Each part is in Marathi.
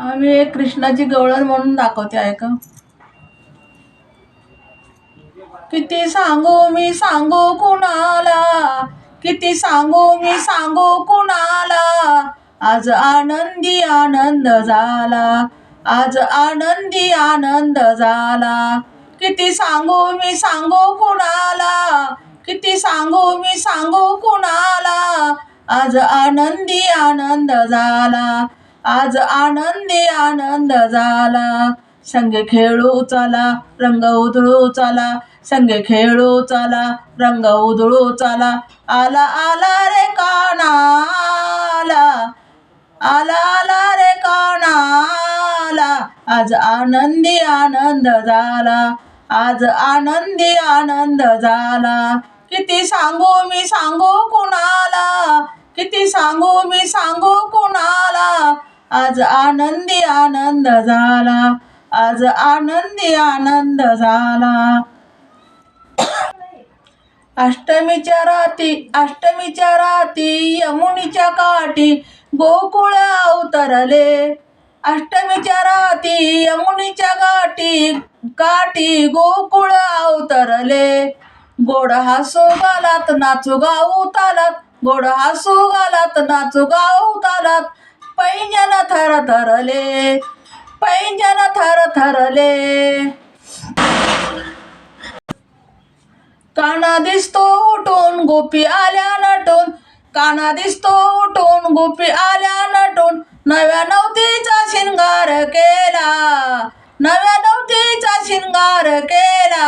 आम्ही एक कृष्णाची गवळण म्हणून दाखवते आहे का किती सांगू मी सांगू कुणाला? किती सांगू मी सांगू कुणाला? आज आनंदी आनंद झाला. आज आनंदी आनंद झाला. किती सांगू मी सांगू कुणाला? किती सांगू मी सांगू कुणाला? आज आनंदी आनंद झाला. आज आनंदी आनंद झाला. संग खेळू चला रंग उधळू चला. संग खेळू चला रंग उधळू चला. आला आला रे काना आला आला आला रे काना आला आज आनंदी आनंद झाला. आज आनंदी आनंद झाला. किती सांगू मी सांगू कुणाला? किती सांगू मी सांगू कुणाला? आज आनंदी आनंद झाला. आज आनंदी आनंद झाला. अष्टमीच्या राती अष्टमीच्या राती यमुनीच्या काठी गोकुळ अवतरले. अष्टमीच्या राती यमुनीच्या गाठी काठी गोकुळ अवतरले. गोड हसू घालात नाचू गाऊ तालात. गोड हसू घालात नाचू गाऊ तालात. पैंजन थर थरले पैंजन थर थरले. काना दिसतो उठून गोपी आल्या नटून. काना दिसतो उठून गोपी आल्या नटून. नव्या नवतीचा शिंगार केला नव्या नवतीचा शिंगार केला.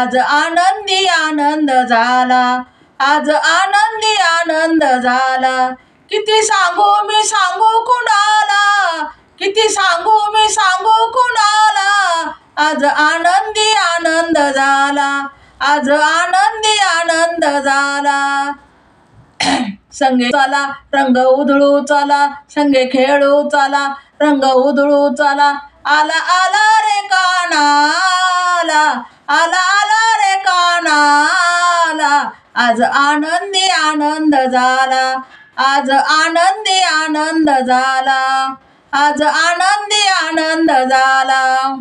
आज आनंदी आनंद झाला आज आनंदी आनंद झाला. किती सांगू मी सांगू कुणाला? किती सांगू मी सांगू कुणाला? आज आनंदी आनंद झाला. आज आनंदी आनंद झाला. संगे चला रंग उधळू चला संगे खेळू चला रंग उधळू चला. आला आला रे काना आला आला आला रे काना आला आज आनंदी आनंद झाला. आज आनंदी आनंद झाला. आज आनंदी आनंद झाला.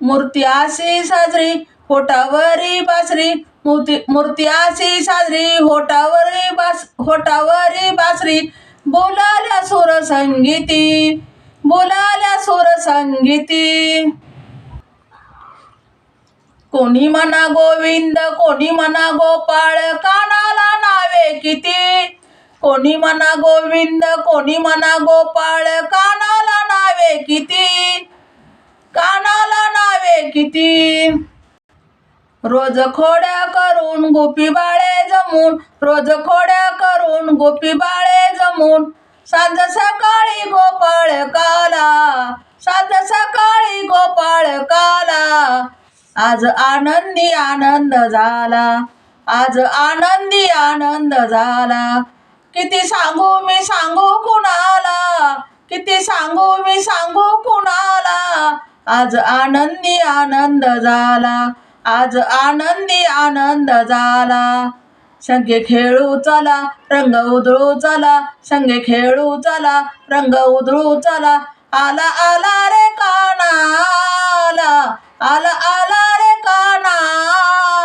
मूर्ती अशी साजरी होटावरी बासरी. मूर्ती मूर्ती अशी साजरी होटावरी बास होटावरी बासरी. बोलाल्या सुर संगीती बोलाल्या सुर संगीती. कोणी म्हणा गोविंद कोणी म्हणा गोपाळ कानाला नावे किती? कोणी म्हणा गोविंद कोणी म्हणा गोपाळ कानाला नावे किती? कानाला नावे किती? रोज खोड्या करून गोपी बाळे जमून रोज खोड्या करून गोपी बाळे जमून सांज सकाळी गोपाळ काला सांज सकाळी गोपाळ काला. आज आनंदी आनंद झाला आज आनंदी आनंद झाला. किती सांगू मी सांगू कुणाला? किती सांगू मी सांगू कुणाला? आज आनंदी आनंद झाला. आज आनंदी आनंद झाला. संगे खेळू चला रंग उधळू चला. संगे खेळू चला रंग उधळू चला. आला आला रे काना आला आला आला रे काना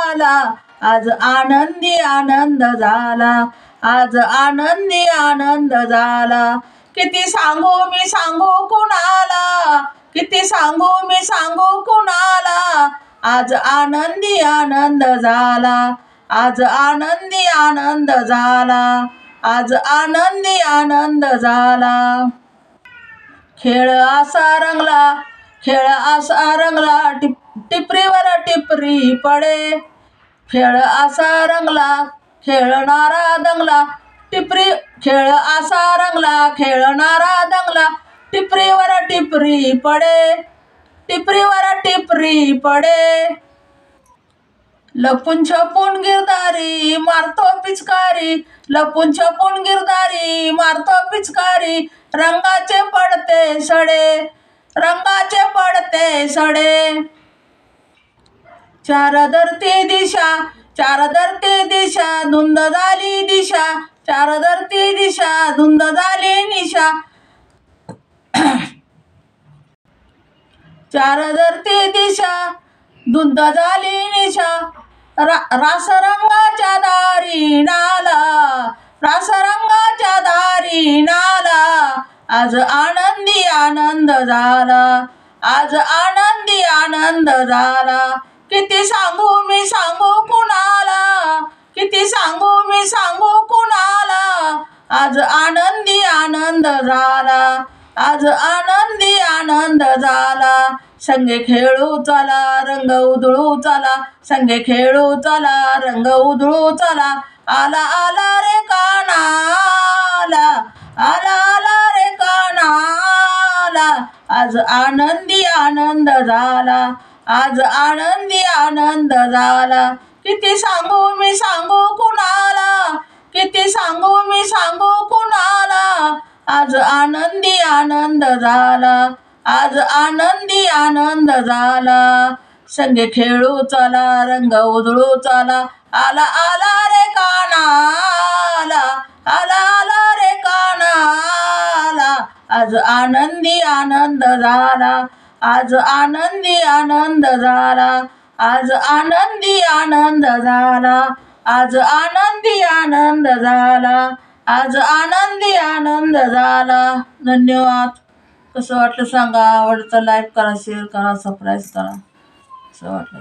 आला आज आनंदी आनंद झाला. आज आनंदी आनंद झाला. किती सांगू मी सांगू कुणाला? किती सांगू मी सांगू कुणाला? आज आनंदी आनंद झाला. आज आनंदी आनंद झाला. आज आनंदी आनंद झाला. खेळ असा रंगला खेळ असा रंगला टिप टिपरीवर टिपरी पडे. खेळ असा रंगला खेळणारा दंगला टिपरी खेळ असा रंगला खेळणारा दंगला टिपरीवर टिपरी पडे टिपरीवर टिपरी पडे. लपून छपून गिरदारी मारतो पिचकारी लपून छपून गिरदारी मारतो पिचकारी रंगाचे पडते सडे रंगाचे पडते सडे. चार धरती दिशा चार धरती दिशा धुंद झाली दिशा. चार धरती दिशा धुंद झाली निशा. चार धरते दिशा धुंद झाली निशा. रा रासरंगाच्या दारी नाला रासरंगाच्या दारी नाला. आज आनंदी आनंद झाला आज आनंदी आनंद झाला. किती सांगू मी सांगू कुणाला? किती सांगू मी सांगू कुणाला? आज आनंदी आनंद झाला. आज आनंदी आनंद झाला. संगे खेळू चला रंग उधळू चला. संगे खेळू चला रंग उधळू चला. आला आला रे कानाला. आला आला रे कानाला. आज आनंदी आनंद झाला. आज आनंदी आनंद झाला. किती सांगू मी सांगू कुणाला? किती सांगू मी सांगू कुणाला? आज आनंदी आनंद झाला. आज आनंदी आनंद झाला. संगे खेळू चला रंग उधळू चला. आला आला रे कानाला. आला आला रे कानाला. आज आनंदी आनंद झाला. आज आनंदी आनंद झाला. आज आनंदी आनंद झाला. आज आनंदी आनंद झाला. आज आनंदी आनंद झाला. धन्यवाद. कसं वाटलं सांगा. आवडतं लाईक करा शेअर करा सबस्क्राईब करा. असं वाटलं